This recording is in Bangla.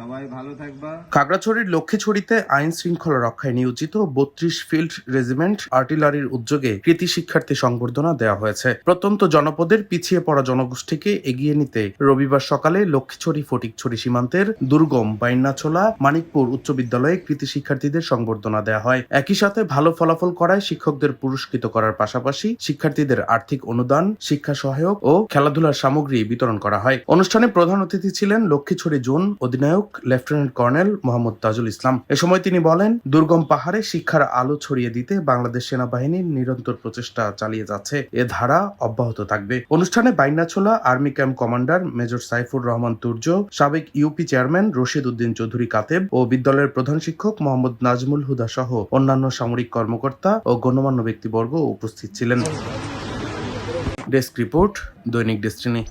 সবাই ভালো থাকবা। খাগড়াছড়ির লক্ষ্মীছড়িতে আইন শৃঙ্খলা রক্ষায় নিয়োজিত বত্রিশ ফিল্ড রেজিমেন্ট আর্টিলারির উদ্যোগে কৃতি শিক্ষার্থী সংবর্ধনা দেওয়া হয়েছে। প্রত্যন্ত জনপদের পিছিয়ে পড়া জনগোষ্ঠীকে এগিয়ে নিতে রবিবার সকালে লক্ষ্মীছড়ি ফটিকছড়ি সীমান্তের দুর্গম বাইন্নাছোলা মানিকপুর উচ্চ বিদ্যালয়ে কৃতি শিক্ষার্থীদের সংবর্ধনা দেওয়া হয়। একই সাথে ভালো ফলাফল করায় শিক্ষকদের পুরস্কৃত করার পাশাপাশি শিক্ষার্থীদের আর্থিক অনুদান, শিক্ষা সহায়ক ও খেলাধুলার সামগ্রী বিতরণ করা হয়। অনুষ্ঠানে প্রধান অতিথি ছিলেন লক্ষ্মীছড়ি জোন অধিনায়ক লেফটেন্যান্ট কর্নেল মোহাম্মদ তাজুল ইসলাম। এ সময় তিনি বলেন, দুর্গম পাহাড়ে শিক্ষার আলো ছড়িয়ে দিতে বাংলাদেশ সেনাবাহিনীর নিরন্তর প্রচেষ্টা চালিয়ে যাচ্ছে। এ ধারা অব্যাহত থাকবে। অনুষ্ঠানে Bainachola army camp commander major Saifur Rahman Turjo, সাবেক ইউপি চেয়ারম্যান রশিদ উদ্দিন চৌধুরী কাতেব ও বিদ্যালয়ের প্রধান শিক্ষক মোহাম্মদ নাজমুল হুদা সহ অন্যান্য সামরিক কর্মকর্তা ও গণ্যমান্য ব্যক্তিবর্গ উপস্থিত ছিলেন। Desk report, Dainik Destiny.